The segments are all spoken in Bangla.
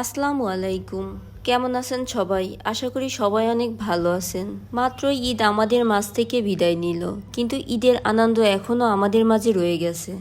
আসসালামু আলাইকুম। কেমন আছেন সবাই? আশা করি সবাই অনেক ভালো আছেন। মাত্র ঈদ আমাদের মাঝ থেকে বিদায় নিল, কিন্তু ঈদের আনন্দ এখনও আমাদের মাঝে রয়ে গেছে।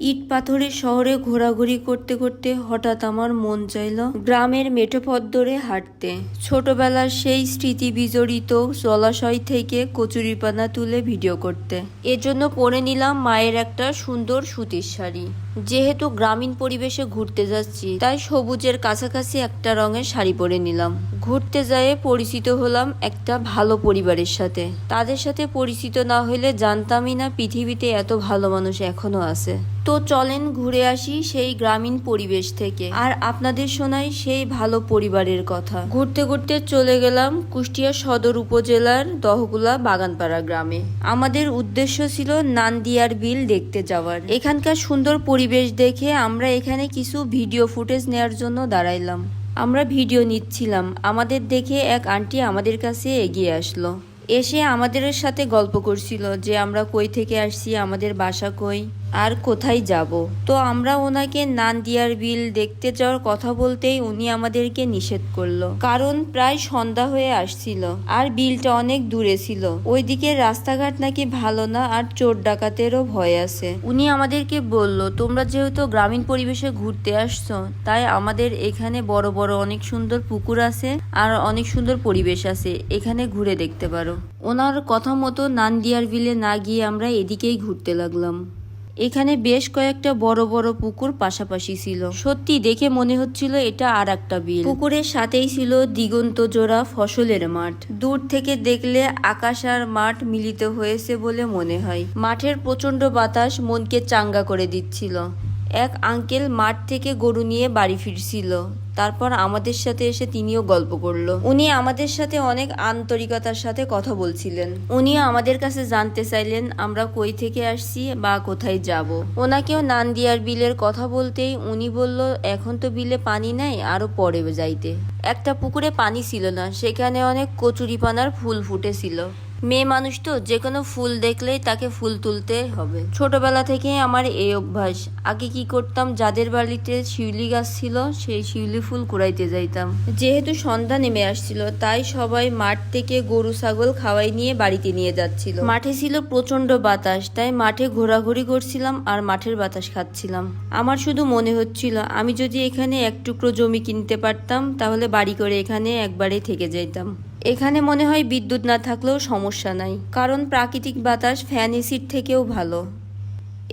ইট পাথরের শহরে ঘোরাঘুরি করতে করতে হঠাৎ আমার মন চাইল গ্রামের মেঠো পথ ধরে হাঁটতে। ছোটবেলার সেই স্মৃতি বিজড়িত জলাশয় থেকে কচুরিপানা তুলে ভিডিও করতে। এজন্য পরে নিলাম মায়ের একটা সুন্দর সুতির শাড়ি। যেহেতু গ্রামীণ পরিবেশে ঘুরতে যাচ্ছি, তাই সবুজের কাছাকাছি একটা রঙের শাড়ি পরে নিলাম। ঘুরতে যেয়ে পরিচিত হলাম একটা ভালো পরিবারের সাথে। তাদের সাথে পরিচিত না হলে জানতামই না পৃথিবীতে এত ভালো মানুষ এখনও আছে। তো চলেন ঘুরে আসি সেই গ্রামীণ পরিবেশ থেকে। আর আপনাদের শোনাই সেই ভালো পরিবারের কথা। ঘুরতে ঘুরতে চলে গেলাম কুষ্টিয়া সদর উপজেলার দহগুলা বাগানপাড়া গ্রামে। আমাদের উদ্দেশ্য ছিল নান্দিয়ার বিল দেখতে যাওয়ার। এখানকার সুন্দর পরিবেশ দেখে আমরা এখানে কিছু ভিডিও ফুটেজ নেয়ার জন্য দাঁড়াইলাম। আমরা ভিডিও নিচ্ছিলাম। আমাদের দেখে এক আন্টি আমাদের কাছে এগিয়ে আসলো। এসে আমাদের সাথে গল্প করছিল যে আমরা কই থেকে আসছি, আমাদের বাসা কই? আর কোথায় যাব? তো আমরা ওনাকে নান্দিয়ার বিল দেখতে যাওয়ার কথা বলতেই উনি আমাদেরকে নিষেধ করল। কারণ প্রায় সন্ধ্যা হয়ে আসছিল আর বিলটা অনেক দূরে ছিল। ওইদিকে রাস্তাঘাট নাকি ভালো না আর চোর ডাকাতেরও ভয় আছে। উনি আমাদেরকে বলল, তোমরা যেহেতু গ্রামীণ পরিবেশে ঘুরতে আসছো, তাই আমাদের এখানে বড় বড় অনেক সুন্দর পুকুর আছে আর অনেক সুন্দর পরিবেশ আছে। এখানে ঘুরে দেখতে পারো। ওনার কথা মতো নান্দিয়ার বিলে না গিয়ে আমরা এদিকেই ঘুরতে লাগলাম। এখানে বেশ কয়েকটা বড় বড় পুকুর পাশাপাশি ছিল। সত্যি দেখে মনে হচ্ছিল এটা আর একটা বিল। পুকুরের সাথেই ছিল দিগন্ত জোড়া ফসলের মাঠ। দূর থেকে দেখলে আকাশ আর মাঠ মিলিত হয়েছে বলে মনে হয়। মাঠের প্রচণ্ড বাতাস মনকে চাঙ্গা করে দিচ্ছিল। এক আঙ্কেল মাঠ থেকে গরু নিয়ে বাড়ি ফিরছিল। তারপর আমাদের সাথে এসে তিনিও গল্প করল। উনি আমাদের সাথে অনেক আন্তরিকতার সাথে কথা বলছিলেন। উনিও আমাদের কাছে জানতে চাইলেন, আমরা কই থেকে আসছি বা কোথায় যাব। ওনাকেও নান্দিয়ার বিলের কথা বলতেই উনি বলল, এখন তো বিলে পানি নাই, আরও পরে যাইতে। একটা পুকুরে পানি ছিল না, সেখানে অনেক কচুরিপানার ফুল ফুটেছিল। মেয়ে মানুষ তো, যে কোনো ফুল দেখলেই তাকে ফুল তুলতে হবে। ছোটবেলা থেকে আমার এই অভ্যাস। আগে কি করতাম, যাদের বাড়িতে শিউলি গাছ ছিল, সেই শিউলি ফুল কুড়াইতে যাইতাম। যেহেতু সন্ধ্যা নেমে আসছিল, তাই সবাই মাঠ থেকে গরু, ছাগল খাওয়াই নিয়ে বাড়িতে নিয়ে যাচ্ছিল। মাঠে ছিল প্রচণ্ড বাতাস, তাই মাঠে ঘোরাঘুরি করছিলাম আর মাঠের বাতাস খাচ্ছিলাম। আমার শুধু মনে হচ্ছিল, আমি যদি এখানে এক টুকরো জমি কিনতে পারতাম, তাহলে বাড়ি করে এখানে একবারে থেকে যাইতাম। এখানে মনে হয় বিদ্যুৎ না থাকলেও সমস্যা নাই, কারণ প্রাকৃতিক বাতাস ফ্যান এসির থেকেও ভালো।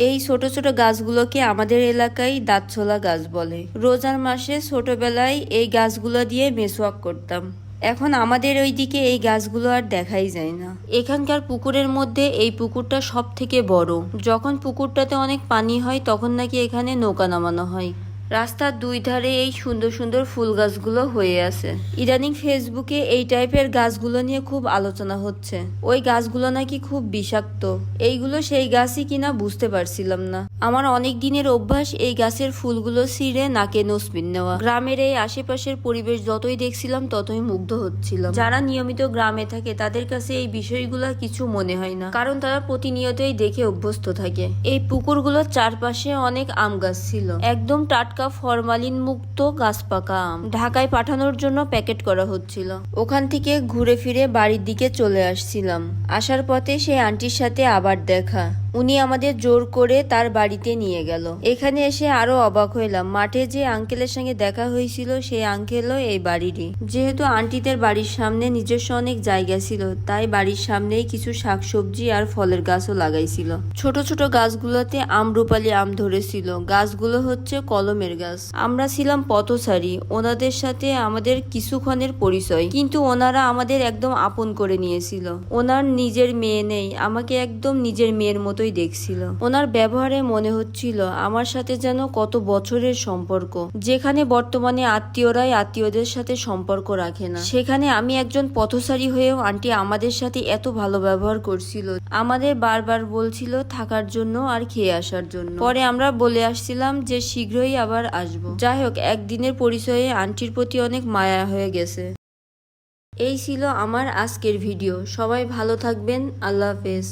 এই ছোট ছোট গাছগুলোকে আমাদের এলাকায় দাঁতছোলা গাছ বলে। রোজার মাসে ছোটবেলায় এই গাছগুলো দিয়ে মেসওয়াক করতাম। এখন আমাদের ওইদিকে এই গাছগুলো আর দেখাই যায় না। এখানকার পুকুরের মধ্যে এই পুকুরটা সব থেকে বড়। যখন পুকুরটাতে অনেক পানি হয়, তখন নাকি এখানে নৌকা নামানো হয়। রাস্তার দুই ধারে এই সুন্দর সুন্দর ফুল গাছগুলো হয়ে আছে। ইদানিং ফেসবুকে এই টাইপের গাছগুলো নিয়ে খুব আলোচনা হচ্ছে। ওই গাছগুলো নাকি খুব বিষাক্ত। এইগুলো সেই গাছই কিনা বুঝতে পারছিলাম না। আমার অনেক দিনের অভ্যাস এই গাছের ফুলগুলো ছিঁড়ে নাকে নসবিন নেওয়া। গ্রামের এই আশেপাশের পরিবেশ যতই দেখছিলাম, ততই মুগ্ধ হচ্ছিলাম। যারা নিয়মিত গ্রামে থাকে, তাদের কাছে এই বিষয়গুলো কিছু মনে হয় না। কারণ তারা প্রতিনিয়তই দেখে অভ্যস্ত থাকে। এই পুকুরগুলোর চারপাশে অনেক আম গাছ ছিল। একদম টাটকা ফরমালিন মুক্ত গাছ পাকা আম। ঢাকায় পাঠানোর জন্য প্যাকেট করা হচ্ছিল। ওখান থেকে ঘুরে ফিরে বাড়ির দিকে চলে আসছিলাম। আসার পথে সেই আন্টির সাথে আবার দেখা। উনি আমাদের জোর করে তার বাড়িতে নিয়ে গেল। এখানে এসে আরও অবাক হইলাম। মাঠে যে আঙ্কেলের সঙ্গে দেখা হয়েছিল, সেই আঙ্কেলও এই বাড়িরই। যেহেতু আন্টিদের বাড়ির সামনে নিজস্ব অনেক জায়গা ছিল, তাই বাড়ির সামনেই কিছু শাকসবজি আর ফলের গাছও লাগাইছিল। ছোট ছোট গাছগুলোতে আমরুপালি আম ধরেছিল। গাছগুলো হচ্ছে কলমের গাছ। আমরা ছিলাম পথচারী। ওনাদের সাথে আমাদের কিছুক্ষণের পরিচয়। কিন্তু ওনারা আমাদের একদম আপন করে নিয়েছিল। ওনার নিজের মেয়ে নেই। আমাকে একদম নিজের মেয়ের মতোই দেখছিল। ওনার ব্যবহারে মনে হচ্ছিল আমার সাথে যেন কত বছরের সম্পর্ক, যেখানে বর্তমানে আত্মীয়রাই আত্মীয়দের সাথে সম্পর্ক রাখে না। সেখানে আমি একজন পথচারী হয়েও আন্টি আমাদের সাথে এত ভালো ব্যবহার করছিল। আমাদের বারবার বলছিল থাকার জন্য আর খেয়ে আসার জন্য। পরে আমরা বলে আসছিলাম যে শীঘ্রই আবার আসব। যাই হোক, একদিনের পরিচয়ে আন্টির প্রতি অনেক মায়া হয়ে গেছে। এই ছিল আমার আজকের ভিডিও। সবাই ভালো থাকবেন। আল্লাহ হাফেজ।